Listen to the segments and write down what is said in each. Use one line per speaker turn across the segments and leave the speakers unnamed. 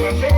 Thank you.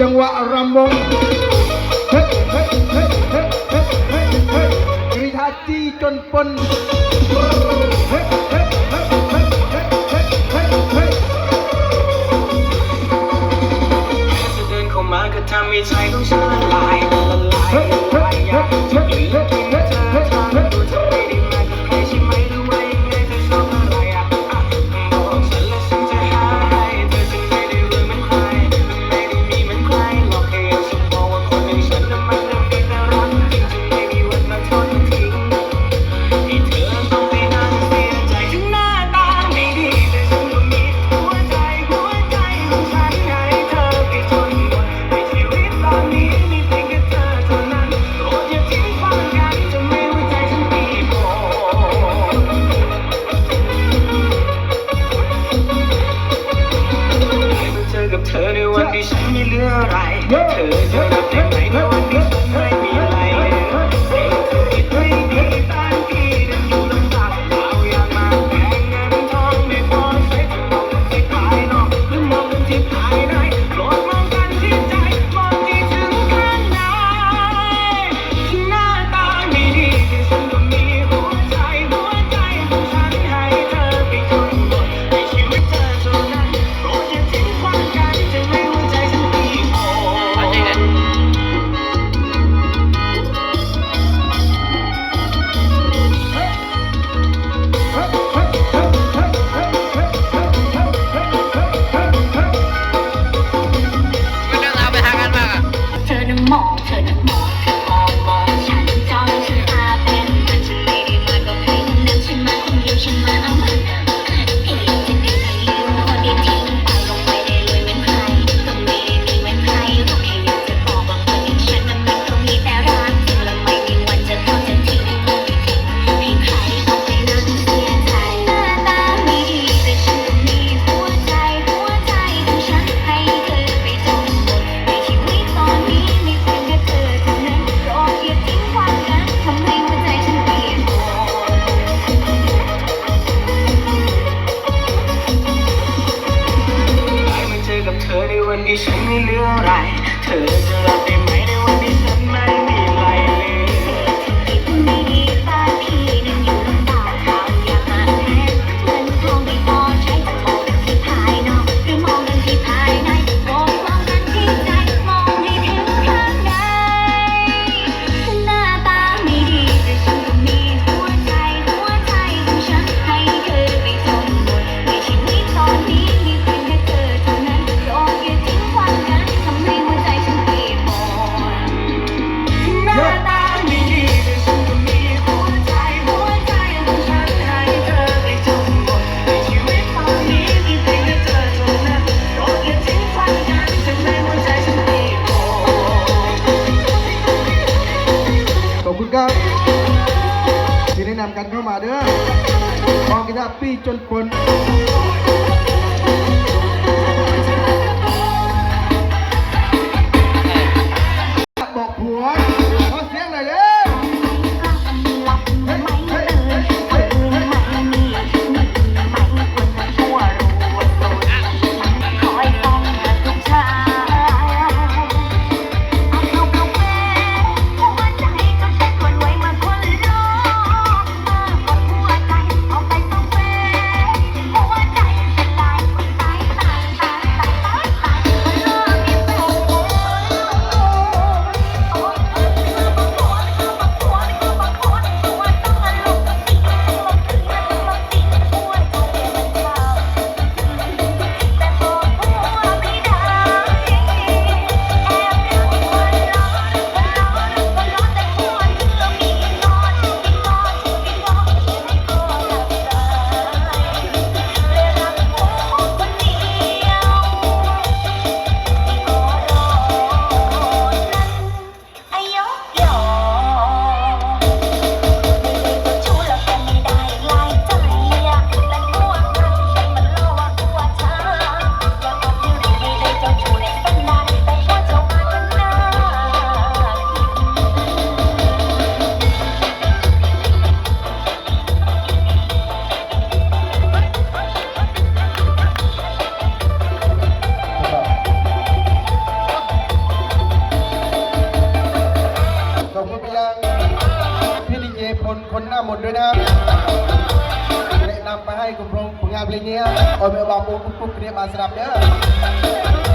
จังหวะรำวงเฮ้เฮ้เฮ้เฮ้เฮ้เฮ้เฮ้กรีธาจีจนปนเฮเฮเฮเฮเฮเฮเฮ้เฮ้
เดินเข้มาก็ทำให้ใจของฉันลลายละลายละลายอยากจะกลืนกินเธอ เธอในวันที่ฉันม่เหลืออะไร เธอจะรับได้ไหมในวันที่ฉัน ค
รับที่แนะ
นำ
กันเข้ามาเด้อคองกี
ตาร์ปี้จน
คน
កំរងផ្ងាយភ្លេងនេះឲ្យមើលបងប្អូនគ្រប់គ្នាបានស្ដាប់ទេ